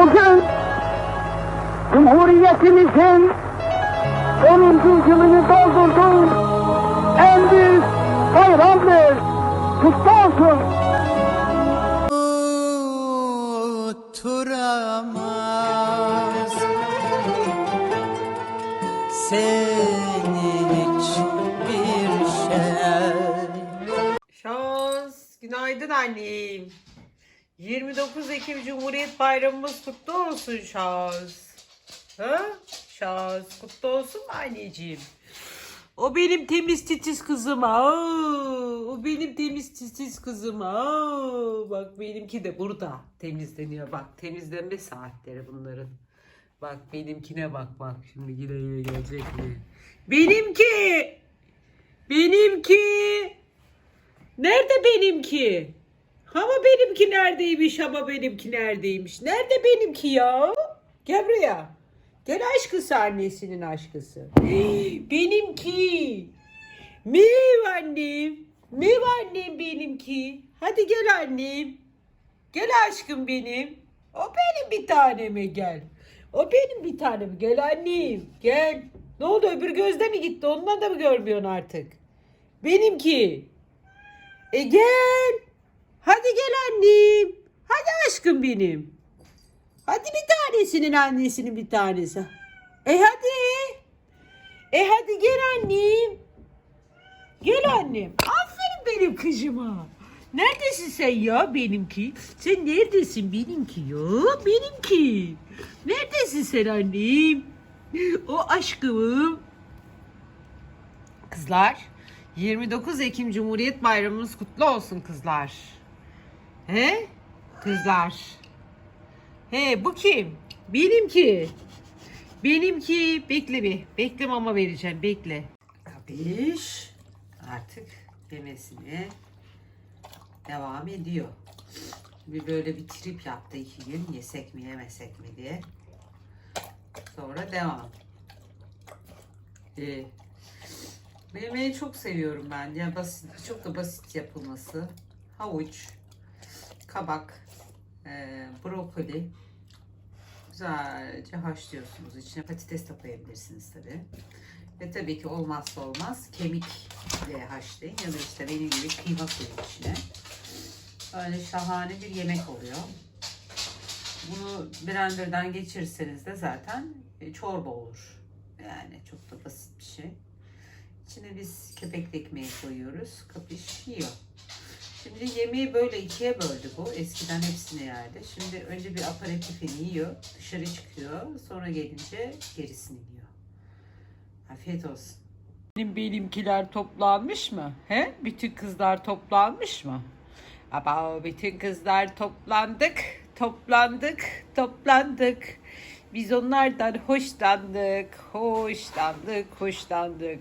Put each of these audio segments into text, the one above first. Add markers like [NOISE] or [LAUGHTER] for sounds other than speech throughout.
Bugün Cumhuriyetimizin 10. yılını doldurduğu en büyük bayramdır. Kutlu olsun. oturamaz Seni hiçbir şey Şans, günaydın annem. 29 Ekim Cumhuriyet Bayramımız kutlu olsun Şans. Ha? Şans, kutlu olsun anneciğim? O benim temiz titiz kızım. Aa, o benim temiz titiz kızım. Aa, bak benimki de burada temizleniyor. Bak temizlenme saatleri bunların. Bak benimkine bak bak. Şimdi yine eve gelecek mi? Benimki! Benimki! Nerede benimki? Ama benimki neredeymiş ama benimki neredeymiş? Nerede benimki ya? Gel buraya. Gel aşkısı annesinin aşkısı. Benimki. Mev annem. Mev annem benimki. Hadi gel annem. Gel aşkım benim. O benim bir taneme gel. O benim bir tanem. Gel annem. Gel. Ne oldu öbür gözde mi gitti? Ondan da mı görmüyorsun artık? Benimki. E gel. Hadi gel annem. Hadi aşkım benim. Hadi bir tanesinin annesinin bir tanesi. E hadi. E hadi gel annem. Gel annem. Aferin benim kızıma. Neredesin sen ya benimki? Sen neredesin benimki ya? Benimki. Neredesin sen annem? O aşkım. Kızlar, 29 Ekim Cumhuriyet Bayramımız kutlu olsun kızlar. He? Kızlar. He bu kim? Benimki. Benimki. Bekle bir. Bekle mama vereceğim. Bekle. Kapiş. Artık yemesine devam ediyor. Bir böyle bir trip yaptı iki gün. Yesek mi yemesek mi diye. Sonra devam. Ee, Yemeği çok seviyorum ben. Yani basit, çok da basit yapılması. Havuç, kabak, e, brokoli. Güzelce haşlıyorsunuz. İçine patates de koyabilirsiniz tabii. Ve tabii ki olmazsa olmaz kemikle haşlayın. Ya da işte benim gibi kıyma koyun içine. Öyle şahane bir yemek oluyor. Bunu blenderdan geçirirseniz de zaten e, çorba olur. Yani çok da basit bir şey. İçine biz kepekli ekmeği koyuyoruz. Kapış yiyor. Şimdi yemeği böyle ikiye böldü bu. Eskiden hepsini yerdi. Şimdi önce bir aperatifini yiyor. Dışarı çıkıyor. Sonra gelince gerisini yiyor. Afiyet olsun. Benim benimkiler toplanmış mı? He? Bütün kızlar toplanmış mı? Ama bütün kızlar toplandık, toplandık, toplandık. Biz onlardan hoşlandık, hoşlandık, hoşlandık.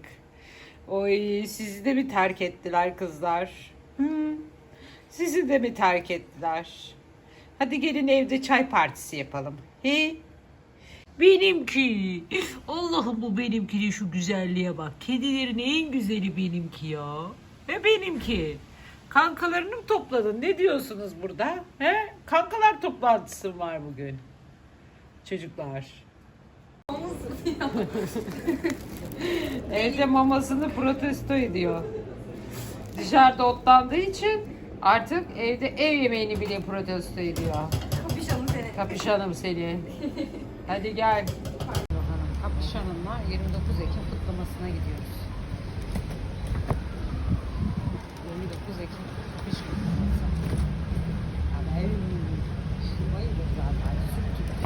Oy sizi de mi terk ettiler kızlar? Hı? Sizi de mi terk ettiler? Hadi gelin evde çay partisi yapalım. He? Benimki. Allah'ım bu benimkinin şu güzelliğe bak. Kedilerin en güzeli benimki ya. Ve benimki. Kankalarını mı topladın? Ne diyorsunuz burada? He? Kankalar toplantısı var bugün? Çocuklar. Evde mamasını protesto ediyor. Dışarıda otlandığı için artık evde ev yemeğini bile protesto ediyor. Kapışalım seni. Kapışanım seni. Hadi gel. Kapışanımla 29 Ekim kutlamasına gidiyoruz. 29 Ekim kapış kutlaması. Ama ev bayılır zaten. Süt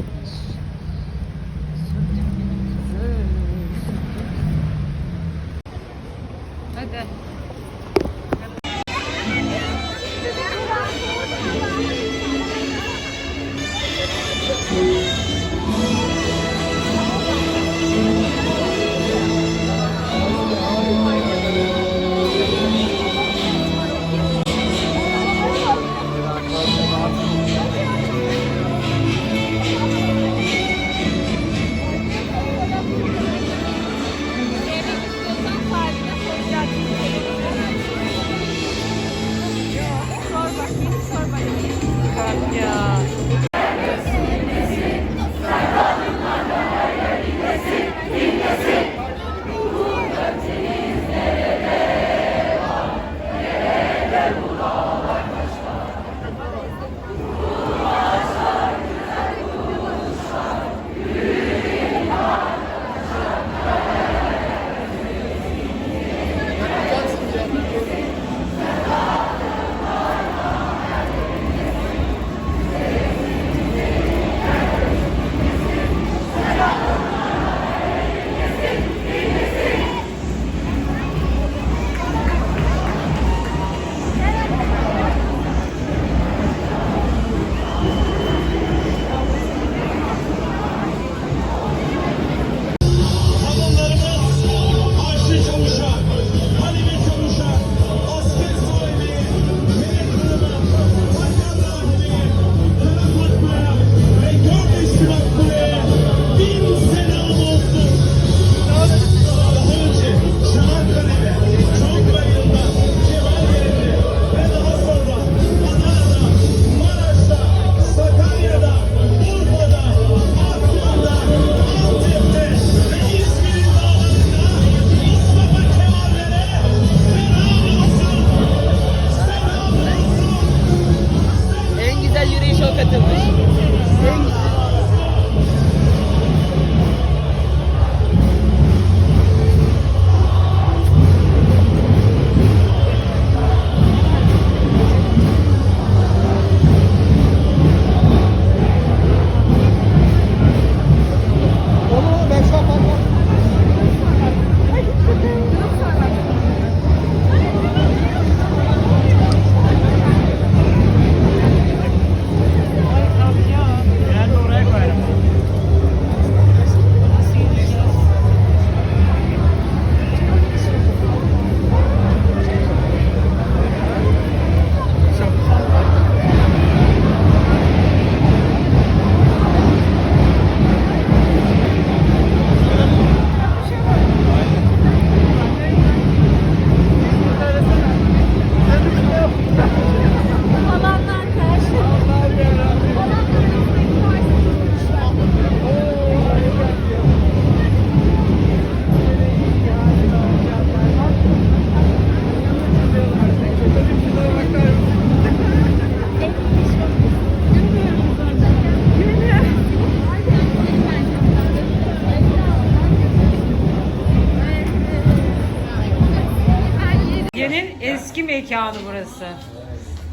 mekanı burası.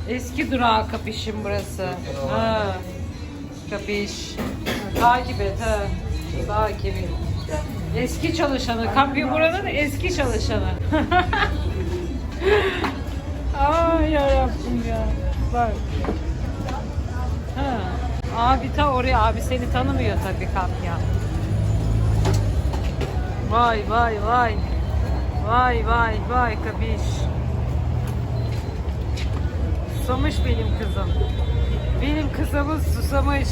Eski durağı kapişim burası. Ha. Kapiş. Takip et ha. Takip et. Eski çalışanı. Kapı buranın eski çalışanı. [LAUGHS] Ay yarabbim ya. Bak. Ha. Abi ta oraya. Abi seni tanımıyor tabii kapya. Vay vay vay. Vay vay vay kapiş. Susamış benim kızım. Benim kızımız susamış.